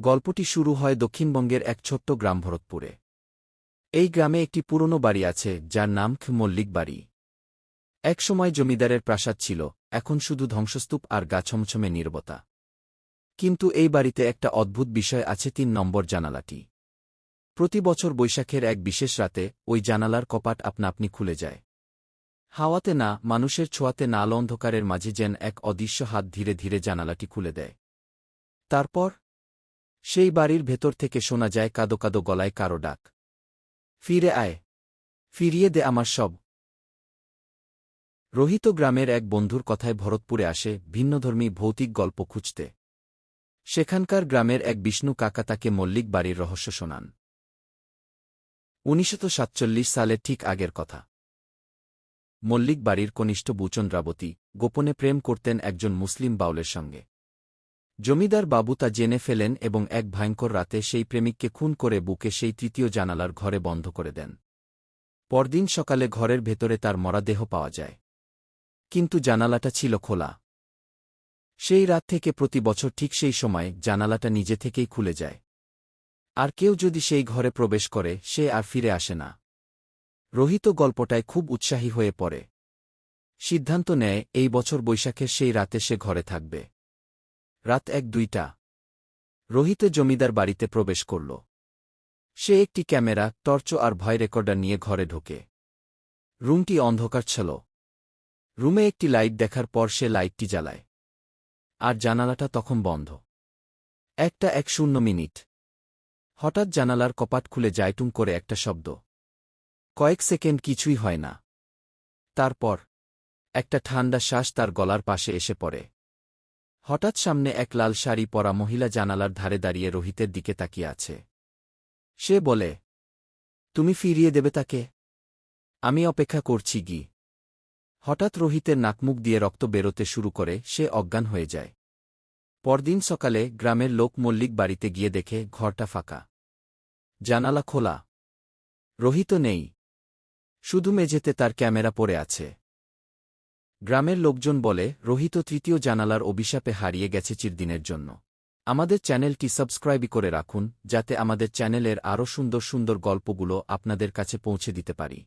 গল্পটি শুরু হয় দক্ষিণবঙ্গের এক ছোট্ট গ্রাম ভরতপুরে। এই গ্রামে একটি পুরনো বাড়ি আছে, যার নাম মল্লিক বাড়ি। একসময় জমিদারের প্রাসাদ ছিল, এখন শুধু ধ্বংসস্তূপ আর গাছমছমে নির্বতা। কিন্তু এই বাড়িতে একটা অদ্ভুত বিষয় আছে তিন নম্বর জানালাটি। প্রতি বছর বৈশাখের এক বিশেষ রাতে, ওই জানালার কপাট আপনা আপনি খুলে যায়। হাওয়াতে না, মানুষের ছোঁয়াতে নাল অন্ধকারের মাঝে যেন এক অদৃশ্য হাত ধীরে ধীরে জানালাটি খুলে দেয়। তারপর সেই বাড়ির ভেতর থেকে শোনা যায় কাদো কাদো গলায় কারও ডাক। ফিরে আয়। ফিরিয়ে দে আমার সব। রোহিত গ্রামের এক বন্ধুর কথায় ভরতপুরে আসে ভিন্নধর্মী ভৌতিক গল্প খুঁজতে। সেখানকার গ্রামের এক বিষ্ণু কাকা তাকে মল্লিক বাড়ির রহস্য শোনান। উনিশশো সালে ঠিক আগের কথা। মল্লিক বাড়ির কনিষ্ঠ বুচন রাবতী গোপনে প্রেম করতেন একজন মুসলিম বাউলের সঙ্গে। জমিদার বাবু তা জেনে ফেলেন এবং এক ভয়ঙ্কর রাতে সেই প্রেমিককে খুন করে বুকে সেই তৃতীয় জানালার ঘরে বন্ধ করে দেন। পরদিন সকালে ঘরের ভেতরে তার মরাদেহ পাওয়া যায়। কিন্তু জানালাটা ছিল খোলা। সেই রাত থেকে প্রতি বছর ঠিক সেই সময় জানালাটা নিজে থেকেই খুলে যায়। আর কেউ যদি সেই ঘরে প্রবেশ করে, সে আর ফিরে আসে না। রোহিত গল্পটায় খুব উৎসাহী হয়ে পড়ে। সিদ্ধান্ত নেয়, এই বছর বৈশাখের সেই রাতে সে ঘরে থাকবে। রাত এক দুইটা। রোহিতে জমিদার বাড়িতে প্রবেশ করল। সে একটি ক্যামেরা, টর্চ আর ভয় রেকর্ডার নিয়ে ঘরে ঢোকে। রুমটি অন্ধকার ছিল। রুমে একটি লাইট দেখার পর সে লাইটটি জ্বালায়। আর জানালাটা তখন বন্ধ। একটা এক শূন্য মিনিট। হঠাৎ জানালার কপাট খুলে যায়টুম করে একটা শব্দ। কয়েক সেকেন্ড কিছুই হয় না। তারপর একটা ঠান্ডা শ্বাস তার গলার পাশে এসে পড়ে। হঠাৎ সামনে এক লাল শাড়ি পরা মহিলা জানালার ধারে দাঁড়িয়ে রোহিতের দিকে তাকিয়ে আছে। সে বলে, তুমি ফিরিয়ে দেবে তাকে। আমি অপেক্ষা করছি গি। হঠাৎ রোহিতের নাকমুখ দিয়ে রক্ত বেরোতে শুরু করে, সে অজ্ঞান হয়ে যায়। পরদিন সকালে গ্রামের লোক মল্লিক বাড়িতে গিয়ে দেখে ঘরটা ফাঁকা। জানালা খোলা। রোহিত নেই। শুধু মেঝেতে তার ক্যামেরা পড়ে আছে। গ্রামের লোকজন বলে, রোহিত তৃতীয় জানালার অভিশাপে হারিয়ে গেছে চিরদিনের জন্য। আমাদের চ্যানেলটি সাবস্ক্রাইব করে রাখুন, যাতে আমাদের চ্যানেলের আরও সুন্দর সুন্দর গল্পগুলো আপনাদের কাছে পৌঁছে দিতে পারি।